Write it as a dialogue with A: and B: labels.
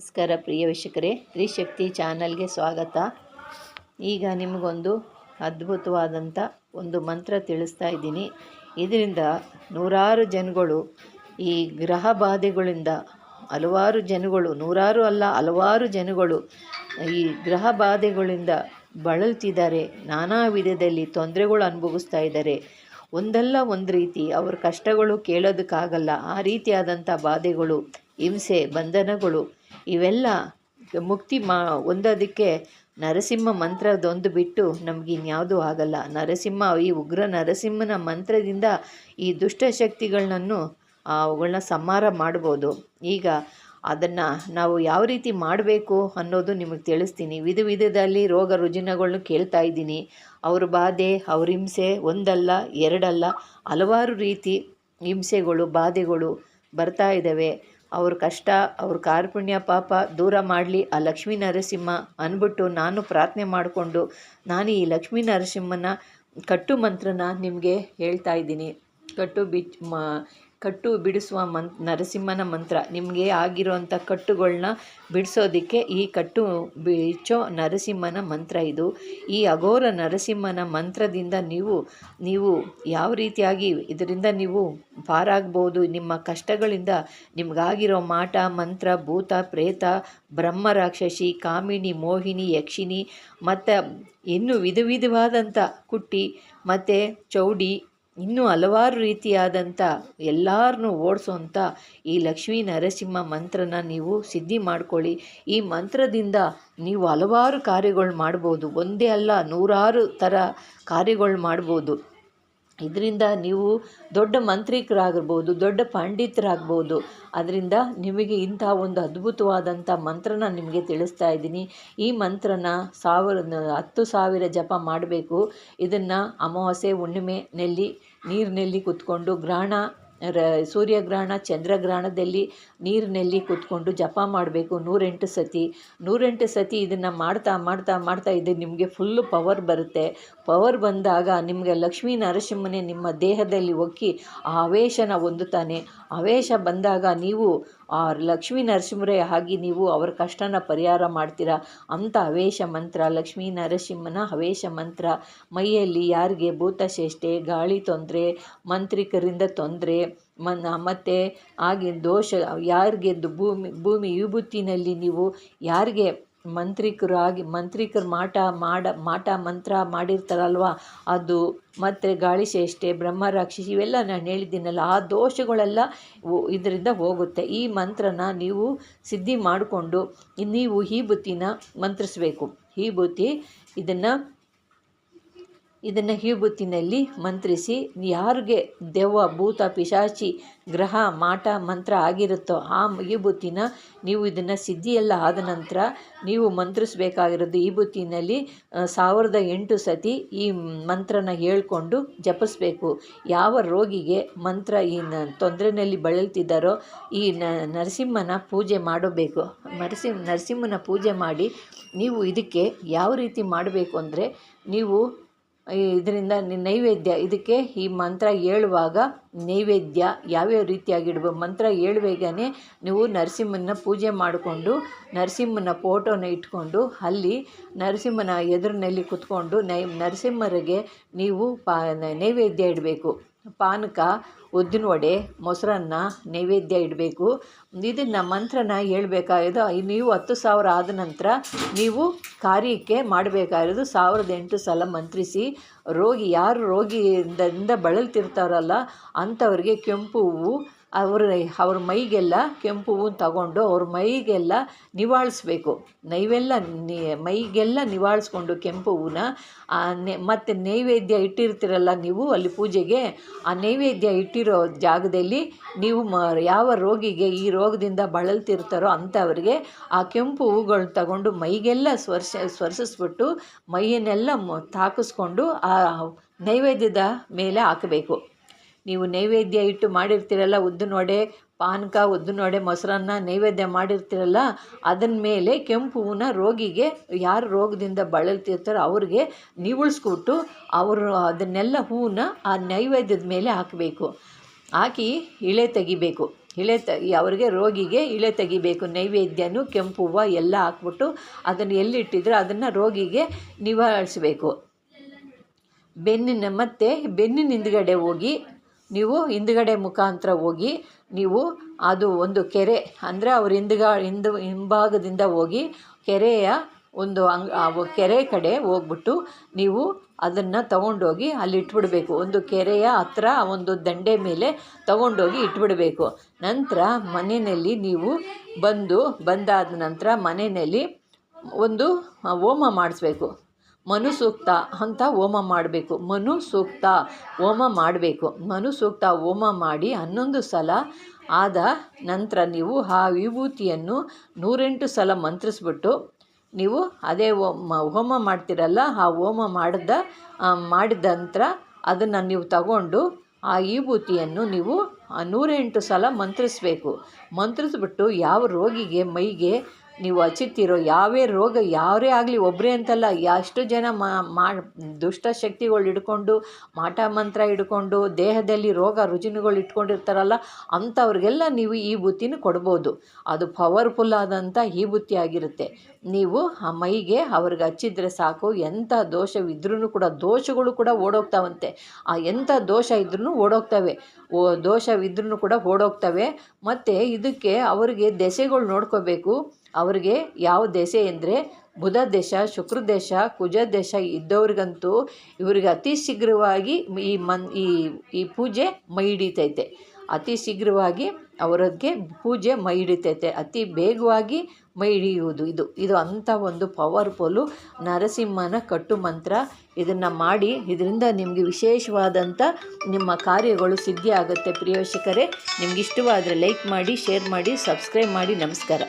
A: ನಮಸ್ಕಾರ ಪ್ರಿಯ ವೀಕ್ಷಕರೇ, ತ್ರಿಶಕ್ತಿ ಚಾನಲ್ಗೆ ಸ್ವಾಗತ. ಈಗ ನಿಮಗೊಂದು ಅದ್ಭುತವಾದಂಥ ಒಂದು ಮಂತ್ರ ತಿಳಿಸ್ತಾ ಇದ್ದೀನಿ. ಇದರಿಂದ ನೂರಾರು ಜನಗಳು ಈ ಗ್ರಹ ಬಾಧೆಗಳಿಂದ ಹಲವಾರು ಜನಗಳು, ನೂರಾರು ಅಲ್ಲ, ಹಲವಾರು ಜನಗಳು ಈ ಗ್ರಹ ಬಾಧೆಗಳಿಂದ ಬಳಲ್ತಿದ್ದಾರೆ. ನಾನಾ ವಿಧದಲ್ಲಿ ತೊಂದರೆಗಳು ಅನುಭವಿಸ್ತಾ ಇದ್ದಾರೆ. ಒಂದಲ್ಲ ಒಂದು ರೀತಿ ಅವ್ರ ಕಷ್ಟಗಳು ಕೇಳೋದಕ್ಕಾಗಲ್ಲ, ಆ ರೀತಿಯಾದಂಥ ಬಾಧೆಗಳು, ಹಿಂಸೆ, ಬಂಧನಗಳು, ಇವೆಲ್ಲ ಮುಕ್ತಿ ಮಾ, ಹೊಂದೋದಕ್ಕೆ ನರಸಿಂಹ ಮಂತ್ರದೊಂದು ಬಿಟ್ಟು ನಮ್ಗೆ ಇನ್ಯಾವುದೂ ಆಗಲ್ಲ. ನರಸಿಂಹ, ಈ ಉಗ್ರ ನರಸಿಂಹನ ಮಂತ್ರದಿಂದ ಈ ದುಷ್ಟಶಕ್ತಿಗಳನ್ನು ಅವುಗಳನ್ನ ಸಂಹಾರ ಮಾಡ್ಬೋದು. ಈಗ ಅದನ್ನು ನಾವು ಯಾವ ರೀತಿ ಮಾಡಬೇಕು ಅನ್ನೋದು ನಿಮಗೆ ತಿಳಿಸ್ತೀನಿ. ವಿಧ ವಿಧದಲ್ಲಿ ರೋಗ ರುಜಿನಗಳನ್ನು ಕೇಳ್ತಾ ಇದ್ದೀನಿ. ಅವ್ರ ಬಾಧೆ, ಅವ್ರ ಹಿಂಸೆ ಒಂದಲ್ಲ, ಎರಡಲ್ಲ, ಹಲವಾರು ರೀತಿ ಹಿಂಸೆಗಳು, ಬಾಧೆಗಳು ಬರ್ತಾ ಇದ್ದಾವೆ ಅವ್ರ ಕಷ್ಟ, ಅವ್ರ ಕಾರ್ಪುಣ್ಯ ಪಾಪ ದೂರ ಮಾಡಲಿ ಆ ಲಕ್ಷ್ಮೀ ನರಸಿಂಹ ಅಂದ್ಬಿಟ್ಟು ನಾನು ಪ್ರಾರ್ಥನೆ ಮಾಡಿಕೊಂಡು ನಾನು ಈ ಲಕ್ಷ್ಮೀ ನರಸಿಂಹನ ಕಟ್ಟು ಮಂತ್ರನ ನಿಮಗೆ ಹೇಳ್ತಾ ಇದ್ದೀನಿ. ಕಟ್ಟು ಬಿಚ್ ಮ ಕಟ್ಟು ಬಿಡಿಸುವ ಮಂತ್ ನರಸಿಂಹನ ಮಂತ್ರ. ನಿಮಗೆ ಆಗಿರುವಂಥ ಕಟ್ಟುಗಳನ್ನ ಬಿಡಿಸೋದಕ್ಕೆ ಈ ಕಟ್ಟು ಬಿಚ್ಚೋ ನರಸಿಂಹನ ಮಂತ್ರ ಇದು. ಈ ಅಘೋರ ನರಸಿಂಹನ ಮಂತ್ರದಿಂದ ನೀವು ನೀವು ಯಾವ ರೀತಿಯಾಗಿ ಇದರಿಂದ ನೀವು ಪಾರಾಗ್ಬೋದು? ನಿಮ್ಮ ಕಷ್ಟಗಳಿಂದ ನಿಮಗಾಗಿರೋ ಮಾಟ, ಮಂತ್ರ, ಭೂತ, ಪ್ರೇತ, ಬ್ರಹ್ಮ ರಾಕ್ಷಸಿ, ಕಾಮಿನಿ, ಮೋಹಿನಿ, ಯಕ್ಷಿಣಿ, ಮತ್ತು ಇನ್ನು ವಿಧ ವಿಧವಾದಂಥ ಕುಟ್ಟಿ, ಮತ್ತು ಚೌಡಿ ಇನ್ನೂ ಹಲವಾರು ರೀತಿಯಾದಂಥ ಎಲ್ಲರನ್ನೂ ಓಡಿಸುವಂಥ ಈ ಲಕ್ಷ್ಮೀ ನರಸಿಂಹ ಮಂತ್ರನ ನೀವು ಸಿದ್ಧಿ ಮಾಡ್ಕೊಳ್ಳಿ. ಈ ಮಂತ್ರದಿಂದ ನೀವು ಹಲವಾರು ಕಾರ್ಯಗಳು ಮಾಡ್ಬೋದು. ಒಂದೇ ಅಲ್ಲ, ನೂರಾರು ಥರ ಕಾರ್ಯಗಳು ಮಾಡ್ಬೋದು. ಇದರಿಂದ ನೀವು ದೊಡ್ಡ ಮಂತ್ರಿಕರಾಗಿರ್ಬೋದು ದೊಡ್ಡ ಪಂಡಿತರಾಗ್ಬೋದು. ಅದರಿಂದ ನಿಮಗೆ ಇಂಥ ಒಂದು ಅದ್ಭುತವಾದಂಥ ಮಂತ್ರನ ನಿಮಗೆ ತಿಳಿಸ್ತಾ ಇದ್ದೀನಿ. ಈ ಮಂತ್ರನ ಸಾವಿರ, ಹತ್ತು ಸಾವಿರ ಜಪ ಮಾಡಬೇಕು. ಇದನ್ನು ಅಮಾವಾಸ್ಯೆ ಹುಣ್ಣಿಮೆ ನೆಲ್ಲಿ ನೀರಿನಲ್ಲಿ ಕೂತ್ಕೊಂಡು ಗ್ರಹಣ, ರ, ಸೂರ್ಯಗ್ರಹಣ, ಚಂದ್ರಗ್ರಹಣದಲ್ಲಿ ನೀರಿನಲ್ಲಿ ಕೂತ್ಕೊಂಡು ಜಪ ಮಾಡಬೇಕು ನೂರೆಂಟು ಸತಿ. ನೂರೆಂಟು ಸತಿ ಇದನ್ನು ಮಾಡ್ತಾ ಮಾಡ್ತಾ ಮಾಡ್ತಾ ಇದ್ದರೆ ನಿಮಗೆ ಫುಲ್ಲು ಪವರ್ ಬರುತ್ತೆ. ಪವರ್ ಬಂದಾಗ ನಿಮಗೆ ಲಕ್ಷ್ಮೀ ನರಸಿಂಹನೇ ನಿಮ್ಮ ದೇಹದಲ್ಲಿ ಒಕ್ಕಿ ಆ ಆವೇಶನ ಹೊಂದುತ್ತಾನೆ. ಆವೇಶ ಬಂದಾಗ ನೀವು ಆ ಲಕ್ಷ್ಮೀ ನರಸಿಂಹರೇ ಆಗಿ ನೀವು ಅವರ ಕಷ್ಟನ ಪರಿಹಾರ ಮಾಡ್ತೀರಾ ಅಂಥ ಹವೇಶ ಮಂತ್ರ, ಲಕ್ಷ್ಮೀ ನರಸಿಂಹನ ಹವೇಶ ಮಂತ್ರ, ಮೈಯಲ್ಲಿ ಯಾರಿಗೆ ಭೂತಚೇಷ್ಟೆ ಗಾಳಿ ತೊಂದರೆ, ಮಂತ್ರಿಕರಿಂದ ತೊಂದರೆ, ಮನ್, ಮತ್ತು ಹಾಗೆ ದೋಷ ಯಾರಿಗೆ ಭೂಮಿ ಭೂಮಿ ವಿಭೂತಿನಲ್ಲಿ ನೀವು ಯಾರಿಗೆ ಮಂತ್ರಿಕರಾಗಿ, ಮಂತ್ರಿಕರು ಮಾಟ, ಮಾಡ, ಮಾಟ ಮಂತ್ರ ಮಾಡಿರ್ತಾರಲ್ವ? ಅದು ಮತ್ತು ಗಾಳಿ ಚೇಷ್ಟೆ ಬ್ರಹ್ಮ ರಾಕ್ಷಸಿ ಇವೆಲ್ಲ ನಾನು ಹೇಳಿದ್ದೀನಲ್ಲ, ಆ ದೋಷಗಳೆಲ್ಲ ಇದರಿಂದ ಹೋಗುತ್ತೆ. ಈ ಮಂತ್ರನ ನೀವು ಸಿದ್ಧಿ ಮಾಡಿಕೊಂಡು ನೀವು ಈ ಬುತ್ತಿನ ಮಂತ್ರಿಸಬೇಕು. ಈ ಬುತ್ತಿ ಇದನ್ನು ಇದನ್ನು ಹೀಬುತ್ತಿನಲ್ಲಿ ಮಂತ್ರಿಸಿ, ಯಾರಿಗೆ ದೆವ್ವ, ಭೂತ, ಪಿಶಾಚಿ, ಗ್ರಹ, ಮಾಟ, ಮಂತ್ರ ಆಗಿರುತ್ತೋ ಆ ಈಬುತ್ತಿನ ನೀವು ಇದನ್ನು ಸಿದ್ಧಿಯೆಲ್ಲ ಆದ ನಂತರ ನೀವು ಮಂತ್ರಿಸಬೇಕಾಗಿರೋದು ಈ ವಿಭೂತಿನಲ್ಲಿ ಸಾವಿರದ ಎಂಟು ಸತಿ ಈ ಮಂತ್ರನ ಹೇಳ್ಕೊಂಡು ಜಪಿಸ್ಬೇಕು. ಯಾವ ರೋಗಿಗೆ ಮಂತ್ರ ಈ ತೊಂದರೆಯಲ್ಲಿ ಬಳಲ್ತಿದ್ದಾರೋ ಈ ನರಸಿಂಹನ ಪೂಜೆ ಮಾಡಬೇಕು. ನರಸಿಂಹ ನರಸಿಂಹನ ಪೂಜೆ ಮಾಡಿ ನೀವು ಇದಕ್ಕೆ ಯಾವ ರೀತಿ ಮಾಡಬೇಕು ಅಂದರೆ, ನೀವು ಇದರಿಂದ ನೈವೇದ್ಯ, ಇದಕ್ಕೆ ಈ ಮಂತ್ರ ಹೇಳುವಾಗ ನೈವೇದ್ಯ ಯಾವ್ಯಾವ ರೀತಿಯಾಗಿ ಇಡ್ಬೋದು ಮಂತ್ರ ಹೇಳುವಾಗನೇ ನೀವು ನರಸಿಂಹನ ಪೂಜೆ ಮಾಡಿಕೊಂಡು, ನರಸಿಂಹನ ಫೋಟೋನ ಇಟ್ಕೊಂಡು, ಅಲ್ಲಿ ನರಸಿಂಹನ ಎದುರಿನಲ್ಲಿ ಕುತ್ಕೊಂಡು ನೈ ನರಸಿಂಹರಿಗೆ ನೀವು ಪಾ ನೈವೇದ್ಯ ಇಡಬೇಕು. ಪಾನಕ ಉದ್ದಿನ ವಡೆ, ಮೊಸರನ್ನ ನೈವೇದ್ಯ ಇಡಬೇಕು. ಇದನ್ನು ಮಂತ್ರನ ಹೇಳಬೇಕಾಗಿದ್ದು ನೀವು ಹತ್ತು ಸಾವಿರ ಆದ ನಂತರ ನೀವು ಕಾರ್ಯಕ್ಕೆ ಮಾಡಬೇಕಾಗಿರೋದು ಸಾವಿರದ ಎಂಟು ಸಲ ಮಂತ್ರಿಸಿ, ರೋಗಿ ಯಾರು ರೋಗಿಯಿಂದ ಬಳಲ್ತಿರ್ತಾರಲ್ಲ, ಅಂಥವ್ರಿಗೆ ಕೆಂಪು ಹೂವು ಅವ್ರ ಅವ್ರ ಮೈಗೆಲ್ಲ ಕೆಂಪು ಹೂವು ತಗೊಂಡು ಅವ್ರ ಮೈಗೆಲ್ಲ ನಿವಾಳಿಸ್ಬೇಕು. ನೈವೆಲ್ಲ ಮೈಗೆಲ್ಲ ನಿವಾಳಿಸ್ಕೊಂಡು ಕೆಂಪು ಹೂವನ್ನ ಮತ್ತು ನೈವೇದ್ಯ ಇಟ್ಟಿರ್ತೀರಲ್ಲ ನೀವು ಅಲ್ಲಿ ಪೂಜೆಗೆ, ಆ ನೈವೇದ್ಯ ಇಟ್ಟಿರೋ ಜಾಗದಲ್ಲಿ ನೀವು ಮ, ಯಾವ ರೋಗಿಗೆ ಈ ರೋಗದಿಂದ ಬಳಲ್ತಿರ್ತಾರೋ ಅಂಥವ್ರಿಗೆ ಆ ಕೆಂಪು ಹೂಗಳನ್ನ ತಗೊಂಡು ಮೈಗೆಲ್ಲ ಸ್ವರ್ಶ ಸ್ವರ್ಶಿಸ್ಬಿಟ್ಟು ಮೈಯನ್ನೆಲ್ಲ ತಾಕಿಸ್ಕೊಂಡು ಆ ನೈವೇದ್ಯದ ಮೇಲೆ ಹಾಕಬೇಕು. ನೀವು ನೈವೇದ್ಯ ಇಟ್ಟು ಮಾಡಿರ್ತೀರಲ್ಲ ಉದ್ದಿನ ವಡೆ ಪಾನಕ ಉದ್ದಿನ ವಡೆ ಮೊಸರನ್ನ ನೈವೇದ್ಯ ಮಾಡಿರ್ತೀರಲ್ಲ ಅದನ್ನ ಮೇಲೆ ಕೆಂಪು ಹೂವನ್ನ ರೋಗಿಗೆ, ಯಾರು ರೋಗದಿಂದ ಬಳಲ್ತಿರ್ತಾರೋ ಅವ್ರಿಗೆ ನಿವುಳಿಸ್ಬಿಟ್ಟು ಅವರು ಅದನ್ನೆಲ್ಲ ಹೂವನ್ನ ಆ ನೈವೇದ್ಯದ ಮೇಲೆ ಹಾಕಬೇಕು. ಹಾಕಿ ಇಳೆ ತೆಗಿಬೇಕು. ಇಳೆ ತ ಅವರಿಗೆ ರೋಗಿಗೆ ಇಳೆ ತೆಗಿಬೇಕು. ನೈವೇದ್ಯನೂ ಕೆಂಪು ಹೂವು ಎಲ್ಲ ಹಾಕ್ಬಿಟ್ಟು ಅದನ್ನು ಎಲ್ಲಿಟ್ಟಿದ್ರೆ ಅದನ್ನು ರೋಗಿಗೆ ನಿವಾರಿಸಬೇಕು ಬೆನ್ನಿನ, ಮತ್ತೆ ಬೆನ್ನಿನ ಹಿಂದ್ಗಡೆ ಹೋಗಿ ನೀವು ಹಿಂದುಗಡೆ ಮುಖಾಂತರ ಹೋಗಿ ನೀವು ಅದು ಒಂದು ಕೆರೆ, ಅಂದರೆ ಅವ್ರ ಹಿಂದ್ಗ, ಹಿಂದು, ಹಿಂಭಾಗದಿಂದ ಹೋಗಿ ಕೆರೆಯ ಒಂದು ಅಂಗ್ ಕೆರೆ ಕಡೆ ಹೋಗ್ಬಿಟ್ಟು ನೀವು ಅದನ್ನು ತಗೊಂಡೋಗಿ ಅಲ್ಲಿ ಇಟ್ಬಿಡಬೇಕು. ಒಂದು ಕೆರೆಯ ಹತ್ರ ಒಂದು ದಂಡೆ ಮೇಲೆ ತಗೊಂಡೋಗಿ ಇಟ್ಬಿಡಬೇಕು. ನಂತರ ಮನೆಯಲ್ಲಿ ನೀವು ಬಂದು ಬಂದಾದ ನಂತರ ಮನೆಯಲ್ಲಿ ಒಂದು ಹೋಮ ಮಾಡಿಸ್ಬೇಕು. ಮನು ಸೂಕ್ತ ಅಂತ ಹೋಮ ಮಾಡಬೇಕು. ಮನು ಸೂಕ್ತ ಹೋಮ ಮಾಡಬೇಕು. ಮನು ಸೂಕ್ತ ಹೋಮ ಮಾಡಿ ಹನ್ನೊಂದು ಸಲ ಆದ ನಂತರ ನೀವು ಆ ವಿಭೂತಿಯನ್ನು ನೂರೆಂಟು ಸಲ ಮಂತ್ರಿಸ್ಬಿಟ್ಟು ನೀವು ಅದೇ ಹೋಮ ಮಾಡ್ತಿರಲ್ಲ, ಆ ಹೋಮ ಮಾಡಿದ ಮಾಡಿದ ನಂತರ ಅದನ್ನು ನೀವು ತಗೊಂಡು ಆ ವಿಭೂತಿಯನ್ನು ನೀವು ನೂರೆಂಟು ಸಲ ಮಂತ್ರಿಸ್ಬೇಕು. ಮಂತ್ರಿಸ್ಬಿಟ್ಟು ಯಾವ ರೋಗಿಗೆ, ಮೈಗೆ ನೀವು ಹಚ್ಚುತ್ತಿರೋ ಯಾವೇ ರೋಗ ಯಾರೇ ಆಗಲಿ ಒಬ್ಬರೇ ಅಂತಲ್ಲ, ಎಷ್ಟು ಜನ ಮಾ ದುಷ್ಟ ಶಕ್ತಿಗಳು ಹಿಡ್ಕೊಂಡು, ಮಾಟ ಮಂತ್ರ ಹಿಡ್ಕೊಂಡು, ದೇಹದಲ್ಲಿ ರೋಗ ರುಜಿನಗಳು ಇಟ್ಕೊಂಡಿರ್ತಾರಲ್ಲ ಅಂಥವ್ರಿಗೆಲ್ಲ ನೀವು ಈ ಬುತ್ತಿನ ಕೊಡ್ಬೋದು. ಅದು ಪವರ್ಫುಲ್ ಆದಂಥ ಈ ಬುತ್ತಿ ಆಗಿರುತ್ತೆ. ನೀವು ಆ ಮೈಗೆ ಅವ್ರಿಗೆ ಹಚ್ಚಿದ್ರೆ ಸಾಕು ಎಂಥ ದೋಷವಿದ್ರೂ ಕೂಡ, ದೋಷಗಳು ಕೂಡ ಓಡೋಗ್ತಾವಂತೆ. ಆ ಎಂಥ ದೋಷ ಇದ್ರೂ ಓಡೋಗ್ತವೆ. ಓ ದೋಷವಿದ್ರೂ ಕೂಡ ಓಡೋಗ್ತವೆ. ಮತ್ತು ಇದಕ್ಕೆ ಅವರಿಗೆ ದೆಸೆಗಳು ನೋಡ್ಕೋಬೇಕು. ಅವ್ರಿಗೆ ಯಾವ ದೆಸೆ ಎಂದರೆ ಬುಧ ದೇಶ, ಶುಕ್ರ ದೇಶ, ಕುಜ ದೇಶ ಇದ್ದವ್ರಿಗಂತೂ ಇವ್ರಿಗೆ ಅತಿ ಶೀಘ್ರವಾಗಿ ಈ ಮನ್, ಈ ಈ ಪೂಜೆ ಮೈ ಹಿಡಿತೈತೆ ಅತಿ ಶೀಘ್ರವಾಗಿ ಅವರಿಗೆ ಪೂಜೆ ಮೈ ಹಿಡಿತೈತೆ ಅತಿ ಬೇಗವಾಗಿ ಮೈ ಹಿಡಿಯುವುದು ಇದು. ಇದು ಅಂಥ ಒಂದು ಪವರ್ಫುಲ್ಲು ನರಸಿಂಹನ ಕಟ್ಟು ಮಂತ್ರ. ಇದನ್ನು ಮಾಡಿ ಇದರಿಂದ ನಿಮಗೆ ವಿಶೇಷವಾದಂಥ ನಿಮ್ಮ ಕಾರ್ಯಗಳು ಸಿದ್ಧಿ ಆಗುತ್ತೆ ಪ್ರಿಯ ವೀಕ್ಷಕರೇ ನಿಮ್ಗೆ ಇಷ್ಟವಾದರೆ ಲೈಕ್ ಮಾಡಿ, ಶೇರ್ ಮಾಡಿ, ಸಬ್ಸ್ಕ್ರೈಬ್ ಮಾಡಿ. ನಮಸ್ಕಾರ.